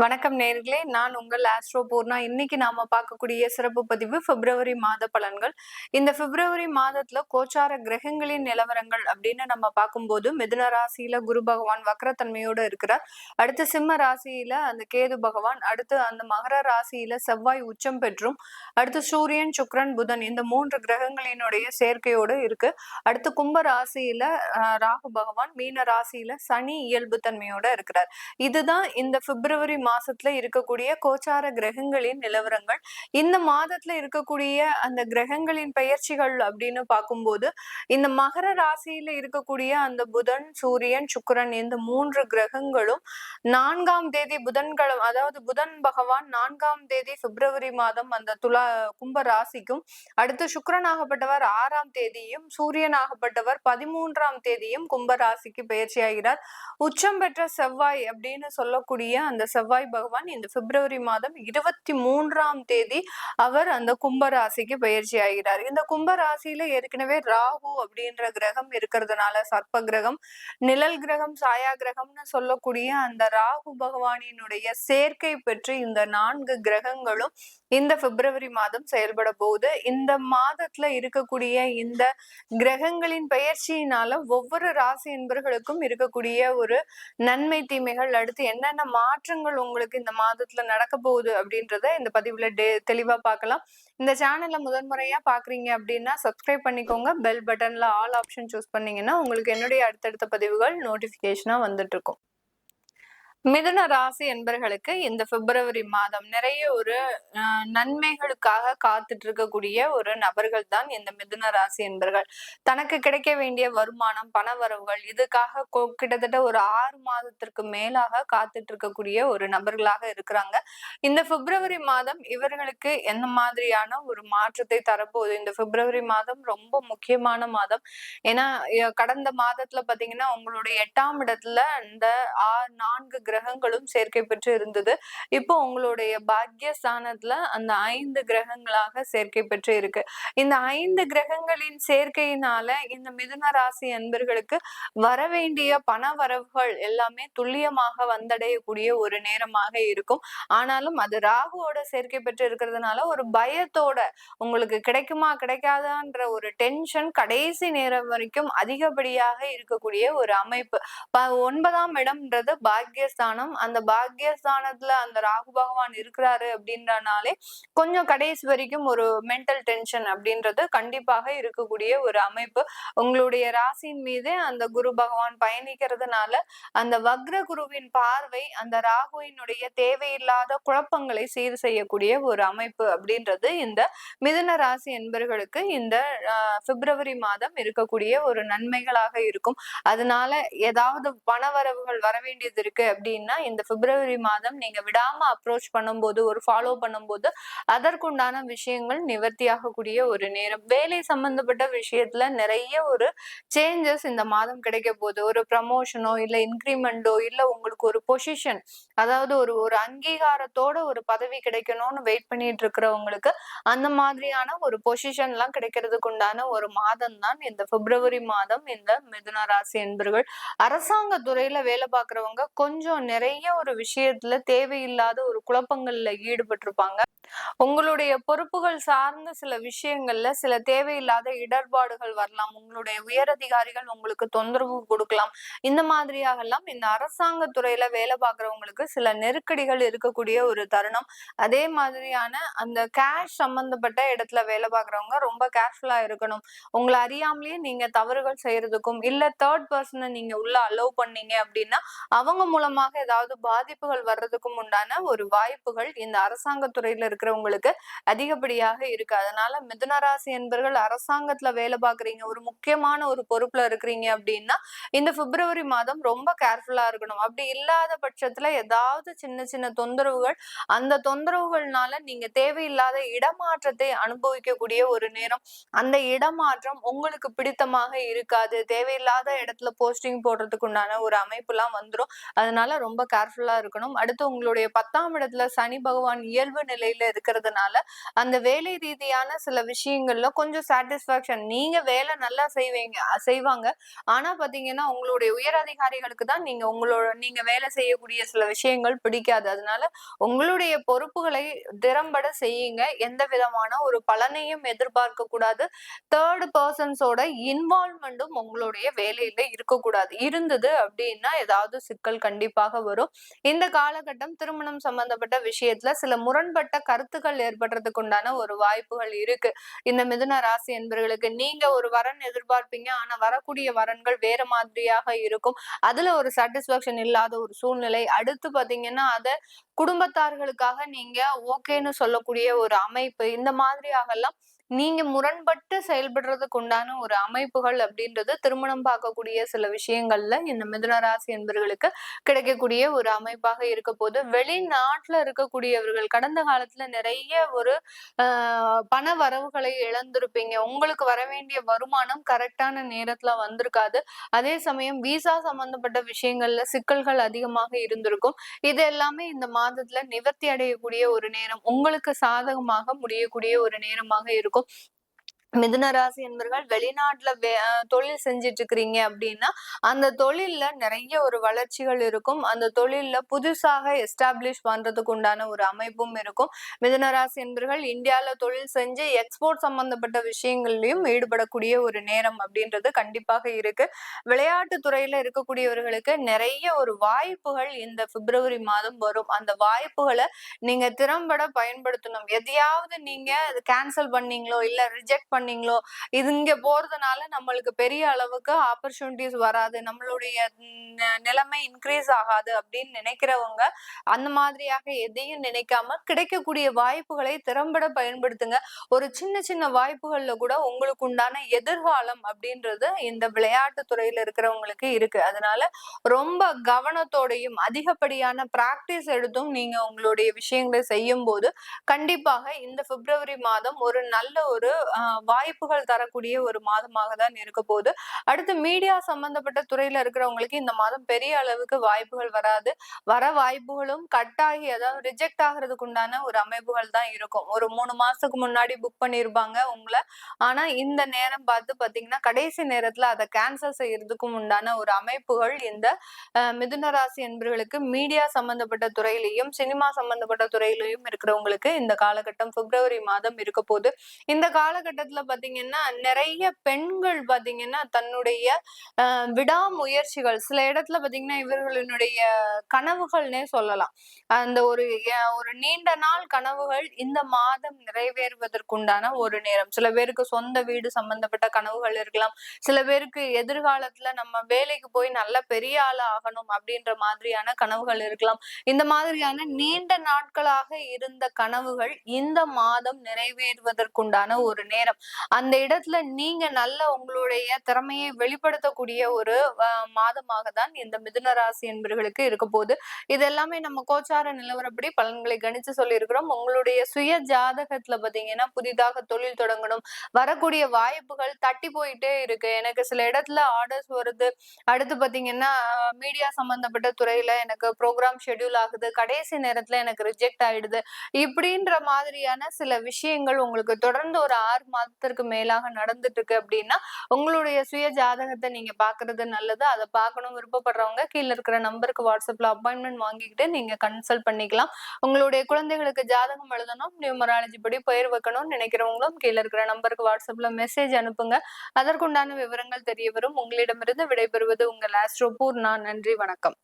வணக்கம் நேர்களே. நான் உங்கள் ஆஸ்ட்ரோ பூர்ணா. இன்னைக்கு நாம பார்க்கக்கூடிய சிறப்பு பதிவு பிப்ரவரி மாத பலன்கள். இந்த பிப்ரவரி மாதத்துல கோச்சார கிரகங்களின் நிலவரங்கள் அப்படின்னு நம்ம பார்க்கும்போது மிதுன ராசியில குரு பகவான் வக்ரத்தன்மையோடு இருக்கிறார். அடுத்து சிம்ம ராசியில அந்த கேது பகவான் அடுத்து அந்த மகர ராசியில செவ்வாய் உச்சம் பெற்றும் அடுத்து சூரியன் சுக்ரன் புதன் இந்த மூன்று கிரகங்களினுடைய சேர்க்கையோடு இருக்கு. அடுத்து கும்ப ராசியில ராகு பகவான் மீன ராசியில சனி இயல்பு தன்மையோட இருக்கிறார். இதுதான் இந்த பிப்ரவரி மாசத்துல இருக்கக்கூடிய கோச்சார கிரகங்களின் நிலவரங்கள் இந்த மாதத்துல இருக்கக்கூடிய அந்த கிரகங்களின் பெயர்ச்சிகள் அப்படின்னு பார்க்கும்போது இந்த மகர ராசியில இருக்கக்கூடிய அந்த புதன் சூரியன் சுக்கரன் இந்த மூன்று கிரகங்களும் நான்காம் தேதி புதன்கிழமை அதாவது புதன் பகவான் நான்காம் தேதி பிப்ரவரி மாதம் அந்த துலா கும்ப ராசிக்கும் அடுத்து சுக்கரனாகப்பட்டவர் ஆறாம் தேதியும் சூரியனாகப்பட்டவர் பதிமூன்றாம் தேதியும் கும்ப ராசிக்கு பயிற்சி ஆகிறார் உச்சம் பெற்ற செவ்வாய் அப்படின்னு சொல்லக்கூடிய அந்த செவ்வாய் செவ்வாய் பகவான் இந்த பிப்ரவரி மாதம் இருபத்தி மூன்றாம் தேதி அவர் அந்த கும்பராசிக்கு பயிற்சி ஆகிறார். இந்த கும்பராசியில ஏற்கனவே ராகு அப்படின்ற கிரகம் இருக்கிறதுனால சர்ப்ப கிரகம் நிழல் கிரகம் சாயா கிரகம்னு சொல்லக்கூடிய அந்த ராகு பகவானினுடைய சேர்க்கை பெற்று இந்த நான்கு கிரகங்களும் இந்த பிப்ரவரி மாதம் செயல்பட போகுது. இந்த மாதத்துல இருக்கக்கூடிய இந்த கிரகங்களின் பயிற்சியினால ஒவ்வொரு ராசி என்பர்களுக்கும் இருக்கக்கூடிய ஒரு நன்மை தீமைகள் அடுத்து என்னென்ன மாற்றங்கள் உங்களுக்கு இந்த மாதத்துல நடக்க போகுது அப்படின்றத இந்த பதிவுல டே தெளிவா பார்க்கலாம். இந்த சேனல்ல முதன்முறையா பாக்குறீங்க அப்படின்னா சப்ஸ்கிரைப் பண்ணிக்கோங்க. பெல் பட்டன்ல ஆல் ஆப்ஷன் சூஸ் பண்ணீங்கன்னா உங்களுக்கு என்னுடைய அடுத்தடுத்த பதிவுகள் நோட்டிபிகேஷனா வந்துட்டு இருக்கும். மிதுன ராசி என்பர்களுக்கு இந்த பிப்ரவரி மாதம் நிறைய ஒரு நன்மைகளுக்காக காத்துட்டு இருக்கக்கூடிய ஒரு நபர்கள் தான் இந்த மிதுன ராசி என்பர்கள். தனக்கு கிடைக்க வேண்டிய வருமானம் பண வரவுகள் இதுக்காக கிட்டத்தட்ட ஒரு ஆறு மாதத்திற்கு மேலாக காத்துட்டு இருக்கக்கூடிய ஒரு நபர்களாக இருக்கிறாங்க. இந்த பிப்ரவரி மாதம் இவர்களுக்கு எந்த மாதிரியான ஒரு மாற்றத்தை தரப்போகுது? இந்த பிப்ரவரி மாதம் ரொம்ப முக்கியமான மாதம். ஏன்னா கடந்த மாதத்துல பாத்தீங்கன்னா உங்களுடைய எட்டாம் இடத்துல இந்த நான்கு கிரகங்களும் சேர்க்கை பெற்று இருந்தது. இப்போ உங்களுடைய பாக்யஸ்தானத்துல அந்த ஐந்து கிரகங்களாக சேர்க்கை பெற்று இருக்கு. இந்த ஐந்து கிரகங்களின் சேர்க்கையினால இந்த மிதுன ராசி அன்பர்களுக்கு வரவேண்டிய பண வரவுகள் எல்லாமே துல்லியமாக வந்தடையக்கூடிய ஒரு நேரமாக இருக்கும். ஆனாலும் அது ராகுவோட சேர்க்கை பெற்று இருக்கிறதுனால ஒரு பயத்தோட உங்களுக்கு கிடைக்குமா கிடைக்காதான்ற ஒரு டென்ஷன் கடைசி நேரம் வரைக்கும் அதிகப்படியாக இருக்கக்கூடிய ஒரு அமைப்பு. ஒன்பதாம் இடம்ன்றது பாக்யஸ்தானம் அந்த பாக்யஸ்தானத்துல அந்த ராகு பகவான் இருக்கிறாரு அப்படின்றனாலே கொஞ்சம் கடைசி வரைக்கும் ஒரு மென்டல் டென்ஷன் அப்படின்றது கண்டிப்பாக இருக்கக்கூடிய ஒரு அமைப்பு. உங்களுடைய ராசியின் மீது அந்த குரு பகவான் பயணிக்கிறதுனால அந்த வக்ர குருவின் பார்வை அந்த ராகுவினுடைய தேவையில்லாத குழப்பங்களை சீர் செய்யக்கூடிய ஒரு அமைப்பு அப்படின்றது இந்த மிதுன ராசி என்பர்களுக்கு இந்த பிப்ரவரி மாதம் இருக்கக்கூடிய ஒரு நன்மைகளாக இருக்கும். அதனால ஏதாவது பணவரவுகள் வர வேண்டியது இருக்கு அப்படின்னு அப்படின்னா இந்த பிப்ரவரி மாதம் நீங்க விடாம அப்ரோச் பண்ணும்போது ஒரு ஃபாலோ பண்ணும்போது அதற்குண்டான விஷயங்கள் நிவர்த்தியாகக்கூடிய ஒரு நேரம். வேலை சம்பந்தப்பட்ட விஷயத்துல நிறைய ஒரு சேஞ்சஸ் இந்த மாதம் கிடைக்க போகுது. ஒரு ப்ரமோஷனோ இல்ல இன்க்ரிமெண்டோ இல்ல உங்களுக்கு ஒரு பொசிஷன் அதாவது ஒரு ஒரு அங்கீகாரத்தோட ஒரு பதவி கிடைக்கணும்னு வெயிட் பண்ணிட்டு இருக்கிறவங்களுக்கு அந்த மாதிரியான ஒரு பொசிஷன் எல்லாம் கிடைக்கிறதுக்கு உண்டான ஒரு மாதம் தான் இந்த பிப்ரவரி மாதம். இந்த மிதுன ராசி என்பர்கள் அரசாங்க துறையில வேலை பார்க்கறவங்க கொஞ்சம் நிறைய ஒரு விஷயத்துல தேவையில்லாத ஒரு குழப்பங்கள்ல ஈடுபட்டிருப்பாங்க. உங்களுடைய பொறுப்புகள் சார்ந்த சில விஷயங்கள்ல சில தேவையில்லாத இடர்பாடுகள் வரலாம். உங்களுடைய உயரதிகாரிகள் உங்களுக்கு தொந்தரவு கொடுக்கலாம். இந்த மாதிரியாக எல்லாம் இந்த அரசாங்க துறையில வேலை பார்க்கறவங்களுக்கு சில நெருக்கடிகள் இருக்கக்கூடிய ஒரு தருணம். அதே மாதிரியான அந்த கேஷ் சம்பந்தப்பட்ட இடத்துல வேலை பார்க்கறவங்க ரொம்ப கேர்ஃபுல்லா இருக்கணும். உங்களை அறியாமலேயே நீங்க தவறுகள் செய்யறதுக்கும் இல்ல தேர்ட் பர்சனை நீங்க உள்ள அலோவ் பண்ணீங்க அப்படின்னா அவங்க மூலமாக ஏதாவது பாதிப்புகள் வர்றதுக்கும் உண்டான ஒரு வாய்ப்புகள் இந்த அரசாங்க துறையில இருக்கிறவங்களுக்கு அதிகப்படியாக இருக்கு. அதனால மிதுனராசி என்பர்கள் அரசாங்கத்துல வேலை பாக்குறீங்க ஒரு முக்கியமான ஒரு பொறுப்புல இருக்கிறீங்க அப்படின்னா இந்த பிப்ரவரி மாதம் ரொம்ப கேர்ஃபுல்லா இருக்கணும். அப்படி இல்லாத பட்சத்துல ஏதாவது சின்ன சின்ன தொந்தரவுகள் அந்த தொந்தரவுகள்னால நீங்க தேவையில்லாத இடமாற்றத்தை அனுபவிக்கக்கூடிய ஒரு நேரம். அந்த இடமாற்றம் உங்களுக்கு பிடித்தமாக இருக்காது. தேவையில்லாத இடத்துல போஸ்டிங் போடுறதுக்கு உண்டான ஒரு அமைப்பு எல்லாம் வந்துடும் அதனால ரொம்ப கேர்ஃபுல்லா இருக்கணும். அடுத்து உங்களுடைய பத்தாம் இடத்துல சனி பகவான் இயல்பு நிலையில இருக்கிற இருக்கிறதுனால அந்த வேலை ரீதியான சில விஷயங்கள்ல கொஞ்சம் சாட்டிஸ்பாக்சன் நீங்க வேலை நல்லா செய்வீங்க செய்வாங்க. ஆனா பாத்தீங்கன்னா உங்களுடைய உயர் அதிகாரிகளுக்கு தான் நீங்க உங்களோட நீங்க வேலை செய்யக்கூடிய சில விஷயங்கள் பிடிக்காது. அதனால உங்களுடைய பொறுப்புகளை திறம்பட செய்யுங்க. எந்த விதமான ஒரு பலனையும் எதிர்பார்க்க கூடாது. தேர்ட் பர்சன்ஸோட இன்வால்மெண்ட்டும் உங்களுடைய வேலையில இருக்கக்கூடாது. இருந்தது அப்படின்னா ஏதாவது சிக்கல் கண்டிப்பாக வரும். இந்த காலகட்டம் திருமணம் சம்பந்தப்பட்ட விஷயத்துல சில முரண்பட்ட கருத்துக்கள் ஏற்படுறதுக்கு உண்டான ஒரு வாய்ப்புகள் இருக்கு. இந்த மிதுன ராசி என்பவர்களுக்கு நீங்க ஒரு வரன் எதிர்பார்ப்பீங்க. ஆனா வரக்கூடிய வரன்கள் வேற மாதிரியாக இருக்கும். அதுல ஒரு சாட்டிஸ்பாக்சன் இல்லாத ஒரு சூழ்நிலை. அடுத்து பாத்தீங்கன்னா அத குடும்பத்தார்களுக்காக நீங்க ஓகேன்னு சொல்லக்கூடிய ஒரு அமைப்பு. இந்த மாதிரியாக எல்லாம் நீங்க முரண்பட்டு செயல்படுறதுக்கு உண்டான ஒரு அமைப்புகள் அப்படின்றது திருமணம் பார்க்கக்கூடிய சில விஷயங்கள்ல இந்த மிதுன ராசி என்பவர்களுக்கு கிடைக்கக்கூடிய ஒரு அமைப்பாக இருக்க போது வெளிநாட்டுல இருக்கக்கூடியவர்கள் கடந்த காலத்துல நிறைய ஒரு ஆஹ் பண வரவுகளை இழந்திருப்பீங்க. உங்களுக்கு வர வேண்டிய வருமானம் கரெக்டான நேரத்துல வந்திருக்காது. அதே சமயம் விசா சம்பந்தப்பட்ட விஷயங்கள்ல சிக்கல்கள் அதிகமாக இருந்திருக்கும். இது எல்லாமே இந்த மாதத்துல நிவர்த்தி அடையக்கூடிய ஒரு நேரம். உங்களுக்கு சாதகமாக முடியக்கூடிய ஒரு நேரமாக இருக்கும். look மிதுன ராசி என்பவர்கள் வெளிநாட்டுல தொழில் செஞ்சிட்டு இருக்கிறீங்க அப்படின்னா அந்த தொழில்ல நிறைய ஒரு வளர்ச்சிகள் இருக்கும். அந்த தொழில்ல புதுசாக எஸ்டாப்ளிஷ் பண்றதுக்கு உண்டான ஒரு அமைப்பும் இருக்கும். மிதுன ராசி என்பவர்கள் இந்தியால தொழில் செஞ்சு எக்ஸ்போர்ட் சம்பந்தப்பட்ட விஷயங்கள்லயும் ஈடுபடக்கூடிய ஒரு நேரம் அப்படின்றது கண்டிப்பாக இருக்கு. விளையாட்டு துறையில இருக்கக்கூடியவர்களுக்கு நிறைய ஒரு வாய்ப்புகள் இந்த பிப்ரவரி மாதம் வரும். அந்த வாய்ப்புகளை நீங்க திறம்பட பயன்படுத்தணும். எதையாவது நீங்க கேன்சல் பண்ணீங்களோ இல்ல ரிஜெக்ட் பண்ணீங்களோ? இது இங்க போறதுனால நம்மளுக்கு பெரிய அளவுக்கு ஆப்பர்ச்சுனிட்டிஸ் வராது. நம்மளுடைய நிலைமை இன்க்ரீஸ் ஆகாது அப்படின்னு நினைக்கிறவங்க அந்த மாதிரியாக எதையும் நினைக்காம கிடைக்கக்கூடிய வாய்ப்புகளை திறம்பட பயன்படுத்துங்க. ஒரு சின்ன சின்ன வாய்ப்புகள்ல கூட உங்களுக்கு உண்டான எதிர்காலம் அப்படின்றது இந்த விளையாட்டு துறையில இருக்கிறவங்களுக்கு இருக்கு. அதனால ரொம்ப கவனத்தோடையும் அதிகப்படியான பிராக்டிஸ் எடுத்தும் நீங்க உங்களுடைய விஷயங்களை செய்யும் போது கண்டிப்பாக இந்த பிப்ரவரி மாதம் ஒரு நல்ல ஒரு வாய்ப்புகள் தரக்கூடிய ஒரு மாதமாக தான் இருக்க போகுது. அடுத்து மீடியா சம்பந்தப்பட்ட துறையில இருக்கிறவங்களுக்கு இந்த மாதம் பெரிய அளவுக்கு வாய்ப்புகள் வராது. வர வாய்ப்புகளும் கட் ஆகி அதாவது ரிஜெக்ட் ஆகிறதுக்கு உண்டான ஒரு அமைப்புகள் தான் இருக்கும். ஒரு மூணு மாசத்துக்கு முன்னாடி புக் பண்ணிருப்பாங்க உங்களை. ஆனா இந்த நேரம் பார்த்து பாத்தீங்கன்னா கடைசி நேரத்துல அதை கேன்சல் செய்யறதுக்கும் உண்டான ஒரு அமைப்புகள் இந்த மிதுன ராசி என்பவர்களுக்கு மீடியா சம்பந்தப்பட்ட துறையிலையும் சினிமா சம்பந்தப்பட்ட துறையிலையும் இருக்கிறவங்களுக்கு இந்த காலகட்டம் பிப்ரவரி மாதம் இருக்க போது இந்த காலகட்டத்துல பாத்தீங்கன்னா நிறைய பெண்கள் பாத்தீங்கன்னா தன்னுடைய விடாமுயற்சிகள் சில இடத்துல பாத்தீங்கன்னா இவர்களினுடைய கனவுகள்னே சொல்லலாம். அந்த ஒரு ஒரு நீண்ட நாள் கனவுகள் இந்த மாதம் நிறைவேறுவதற்குண்டான ஒரு நேரம். சில பேருக்கு சொந்த வீடு சம்பந்தப்பட்ட கனவுகள் இருக்கலாம். சில பேருக்கு எதிர்காலத்துல நம்ம வேலைக்கு போய் நல்ல பெரிய ஆள் ஆகணும் அப்படின்ற மாதிரியான கனவுகள் இருக்கலாம். இந்த மாதிரியான நீண்ட நாட்களாக இருந்த கனவுகள் இந்த மாதம் நிறைவேறுவதற்குண்டான ஒரு நேரம். அந்த இடத்துல நீங்க நல்ல உங்களுடைய திறமையை வெளிப்படுத்தக்கூடிய ஒரு மாதமாக தான் இந்த மிதுன ராசி என்பர்களுக்கு இருக்க போகுது. இது எல்லாமே நம்ம கோச்சார நிலவரப்படி பலன்களை கணிச்சு சொல்லியிருக்கிறோம். உங்களுடைய சுய ஜாதகத்துல பாத்தீங்கன்னா புதிதாக தொழில் தொடங்கணும். வரக்கூடிய வாய்ப்புகள் தட்டி போயிட்டே இருக்கு. எனக்கு சில இடத்துல ஆர்டர்ஸ் வருது. அடுத்து பாத்தீங்கன்னா மீடியா சம்பந்தப்பட்ட துறையில எனக்கு ப்ரோக்ராம் ஷெடியூல் ஆகுது. கடைசி நேரத்துல எனக்கு ரிஜெக்ட் ஆயிடுது. இப்படின்ற மாதிரியான சில விஷயங்கள் உங்களுக்கு தொடர்ந்து ஒரு ஆறு மாதத்திற்கு மேலாக நடந்துட்டு இருக்கு அப்படின்னா உங்களுடைய சுய ஜாதகத்தை நீங்க பாக்குறது நல்லது. அதை பார்க்கணும் விருப்பப்படுறவங்க கீழே இருக்கிற நம்பருக்கு வாட்ஸ்அப்ல அப்பாயின்மெண்ட் வாங்கிக்கிட்டு நீங்க கன்சல்ட் பண்ணிக்கலாம். உங்களுடைய குழந்தைகளுக்கு ஜாதகம் எழுதணும் நியூமராலஜி படி பெயர் வைக்கணும்னு நினைக்கிறவங்களும் கீழே இருக்கிற நம்பருக்கு வாட்ஸ்அப்ல மெசேஜ் அனுப்புங்க. அதற்குண்டான விவரங்கள் தெரிய வரும். உங்களிடமிருந்து விடைபெறுவது உங்கள் ஆஸ்ட்ரோபூர் நான் நன்றி வணக்கம்.